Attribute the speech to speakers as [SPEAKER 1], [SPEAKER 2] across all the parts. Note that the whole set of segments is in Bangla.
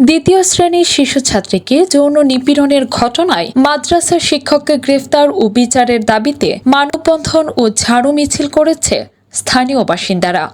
[SPEAKER 1] দ্বিতীয় শ্রেণির শিশু ছাত্রীকে যৌন নিপীড়নের ঘটনায় মাদ্রাসার শিক্ষককে গ্রেফতার ও বিচারের দাবিতে মানববন্ধন ও ঝাড়ু মিছিল করেছে স্থানীয় বাসিন্দারা।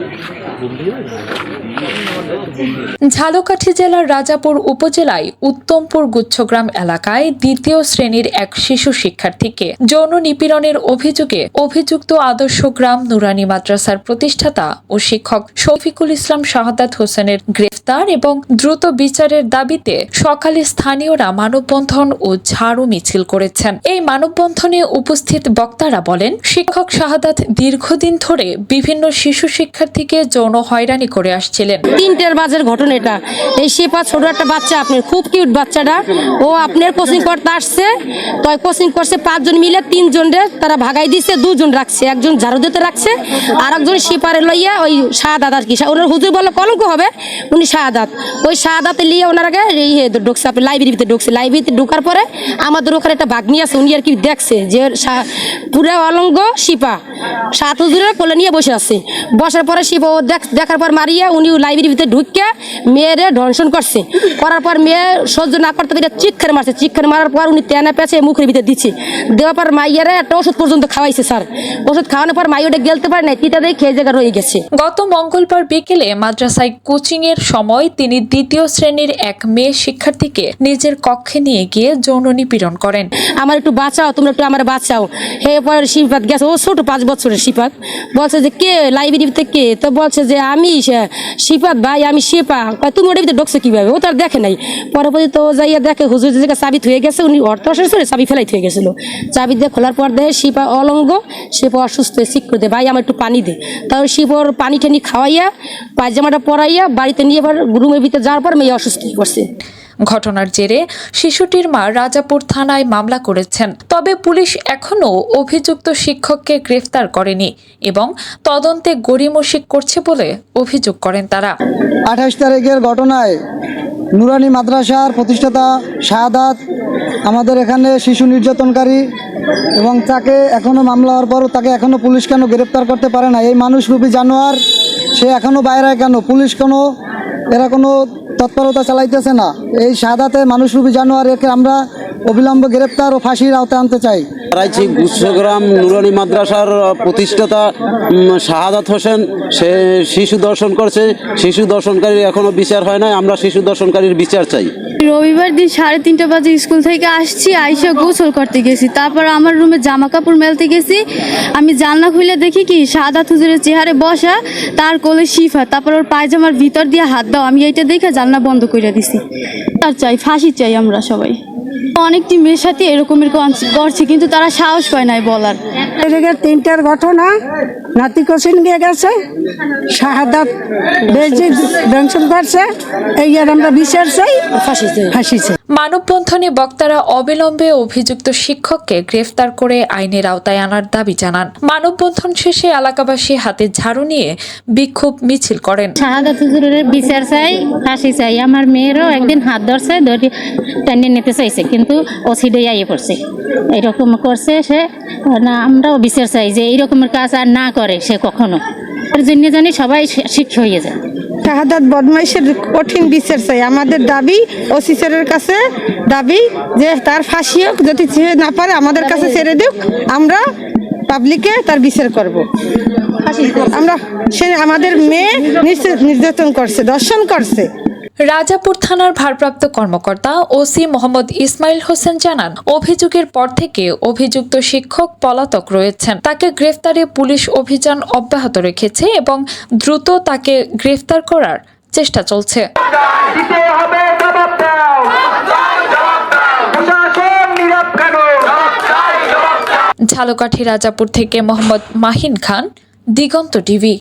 [SPEAKER 1] ঝালকাঠি জেলার রাজাপুর উপজেলায় উত্তমপুর গুচ্ছগ্রাম এলাকায় দ্বিতীয় শ্রেণির এক শিশু শিক্ষার্থীকে যৌন নিপীড়নের অভিযোগে অভিযুক্ত আদর্শ গ্রাম নুরানি মাদ্রাসার প্রতিষ্ঠাতা ও শিক্ষক শফিকুল ইসলাম শাহাদাত হোসেনের গ্রেফতার এবং দ্রুত বিচারের দাবিতে সকালে স্থানীয়রা মানববন্ধন ও ঝাড়ু মিছিল করেছেন। এই মানববন্ধনে উপস্থিত বক্তারা বলেন, শিক্ষক শাহাদাত দীর্ঘদিন ধরে বিভিন্ন শিশু শিক্ষার্থীকে যৌন হয়রানি করে আসছিলেন।
[SPEAKER 2] তিনটের বাজের ঘটনা এটা। এই শেপা ছোট একটা বাচ্চা, আপনার খুব কিউট বাচ্চাটা। ও আপনার কোচিং করতে আসছে। তো কোচিং করছে পাঁচজন মিলে তিনজন তারা ভাগাই দিছে, দুজন রাখছে। একজন ঝাড়ু দিতে রাখছে আর একজন শিপারে লইয়া ওই শাহাদাত আর কি। ওনার হুজুর বলল, কলঙ্ক হবে? উনি শাহাদাত। ওই শাহাদাতে লিয়ে ওনারাকে এই হে ঢুকছে, আপনি লাইব্রেরিতে ঢুকছে। লাইব্রেরিতে ঢুকার পরে আমাদের ওখানে একটা ভাগ্নি আছে, উনি আর কি দেখছে যে পুরা অলঙ্গ শিপা। সাত হুজুরের কোলে নিয়ে বসে আছে। বসার পরে শিপা ও দেখার পর মারিয়া উনি লাইব্রেরির ভিতরে ঢুকিয়ে মেয়েরে ধর্ষণ করছে। করার পর মেয়ে সহ্য না করতে পেরে চিৎকার মারছে। চিৎকার মারার পর উনি তেনা পেঁচে মুখের ভিতরে দিচ্ছে দেওয়ার পর মাইয়ারে একটা ওষুধ পর্যন্ত খাওয়াইছে স্যার। ওষুধ খাওয়ানোর পর মাই ওটা গেলতে পারে না তিতা দিয়ে খেয়ে জায়গা রয়ে গেছে।
[SPEAKER 1] গত মঙ্গলবার বিকেলে মাদ্রাসায় কোচিং এর সময় তিনি দ্বিতীয় শ্রেণির এক মেয়ে শিক্ষার্থীকে নিজের কক্ষে নিয়ে গিয়ে যৌন নিপীড়ন করেন।
[SPEAKER 2] আমার একটু বাঁচাও তোমরা একটু আমার বাঁচাও। হে পরে শিপাত গেছে। ও ছোট পাঁচ বছরের শিপাত বলছে যে কে? লাইব্রেরিতে কে? তো বলছে যে আমি শিপাত ভাই, আমি শিপা তুমি ওটা ভিতরে ঢুকছো কীভাবে? ও তার দেখে নাই। পরবর্তী তো যাইয়া দেখে হুজুর যে চাবি থুয়ে গেছে, উনি অর্থ শেষ চাবি ফেলাই থুয়ে গেছিল। চাবি দিয়ে খোলার পর দেয় শিপা অলঙ্গ শিপা অসুস্থ হয়ে করে দেয় ভাই, আমার একটু পানি দে। তারপর শিপর পানি টানি খাওয়াইয়া, পায়জামাটা পরাইয়া বাড়িতে নিয়ে এবার রুমের ভিতরে যাওয়ার পর মেয়ে অসুস্থ হয়ে পড়ছে।
[SPEAKER 1] ঘটনার জেরে শিশুটির মা রাজাপুর থানায় মামলা করেছেন। তবে পুলিশ এখনও অভিযুক্ত শিক্ষককে গ্রেফতার করেনি এবং তদন্তে গড়িমসি করছে বলে অভিযোগ করেন তারা।
[SPEAKER 3] আঠাশ তারিখের ঘটনায় নুরানি মাদ্রাসার প্রতিষ্ঠাতা শাহাদাত আমাদের এখানে শিশু নির্যাতনকারী এবং তাকে এখনও মামলা হওয়ার পরও তাকে এখনও পুলিশ কেন গ্রেপ্তার করতে পারে না? এই মানুষরূপী জানোয়ার, সে এখনও বাইরে কেন? পুলিশ কোনো, এরা কোনো তৎপরতা চালাইতেছে না। এই সাদাতে মানুষরূপী জানোয়ারকে আমরা অবিলম্বে গ্রেপ্তার ও ফাঁসির আওতায় আনতে চাই।
[SPEAKER 4] রাইছি গুচ্ছগ্রাম নুরানি মাদ্রাসার প্রতিষ্ঠাতা শাহাদাত হোসেন। সে শিশু দর্শন করছে। শিশু দর্শনকারীর এখনও বিচার হয় নাই। আমরা শিশু দর্শনকারীর বিচার চাই।
[SPEAKER 5] রবিবার দিন সাড়ে তিনটা বাজে স্কুল থেকে আসছি আইসা গোসল করতে গেছি। তারপর আমার রুমে জামা কাপড় মেলতে গেছি। আমি জানলা খুলে দেখি কি সাদা হুজুরের চেহারে বসা তার কোলে শিফা। তারপর ওর পায়জামার ভিতর দিয়ে হাত দাও। আমি এইটা দেখে জানলা বন্ধ করে দিছি। তার চাই ফাঁসি চাই আমরা সবাই। অনেকটি মেয়ের সাথে এরকমের করছে কিন্তু তারা সাহস পায় নাই বলার
[SPEAKER 6] তিনটার ঘটনা নাতি কোচিন গিয়ে গেছে শাহাদাত বেজি দংশন করছে এই আর আমরা বিচার চাই
[SPEAKER 2] ফাঁসি চাই।
[SPEAKER 6] ফাঁসি চাই
[SPEAKER 1] মানববন্ধনে বক্তারা অবিলম্বে অভিযুক্ত শিক্ষককে গ্রেফতার করে আইনের আওতায় আনার দাবি জানান। মানববন্ধন শেষে এলাকাবাসী হাতে ঝাড়ু নিয়ে বিক্ষোভ মিছিল করেন।
[SPEAKER 7] বিচার চাই, ফাঁসি চাই। আমার মেয়েরও একদিন হাত ধরছে, ধরে টেনে নিতে চাইছে, কিন্তু ওসিডে আইয়ে পড়ছে। এইরকম করছে সে, না, আমরাও বিচার চাই যে এইরকমের কাজ আর না করে সে কখনো। এর জন্য জানি সবাই শিক্ষা হয়ে যায়।
[SPEAKER 6] শাহাদাত বদমাইশের কঠিন বিচার চাই। আমাদের দাবি ও সিসারের কাছে দাবি যে তার ফাঁসি হোক যদি না পারে আমাদের কাছে ছেড়ে দিক আমরা পাবলিকে তার বিচার করব। আমরা সে আমাদের মেয়ে নির্যাত- নির্যাতন করছে দর্শন করছে।
[SPEAKER 1] রাজাপুর থানার ভারপ্রাপ্ত কর্মকর্তা ওসি মোহাম্মদ ইসমাইল হোসেন জানান অভিযোগের পর থেকে অভিযুক্ত শিক্ষক পলাতক রয়েছেন। তাকে গ্রেফতারে পুলিশ অভিযান অব্যাহত রেখেছে এবং দ্রুত তাকে গ্রেফতার করার চেষ্টা চলছে। ঝালকাঠি রাজাপুর থেকে মোহাম্মদ মাহিন খান দিগন্ত টিভি।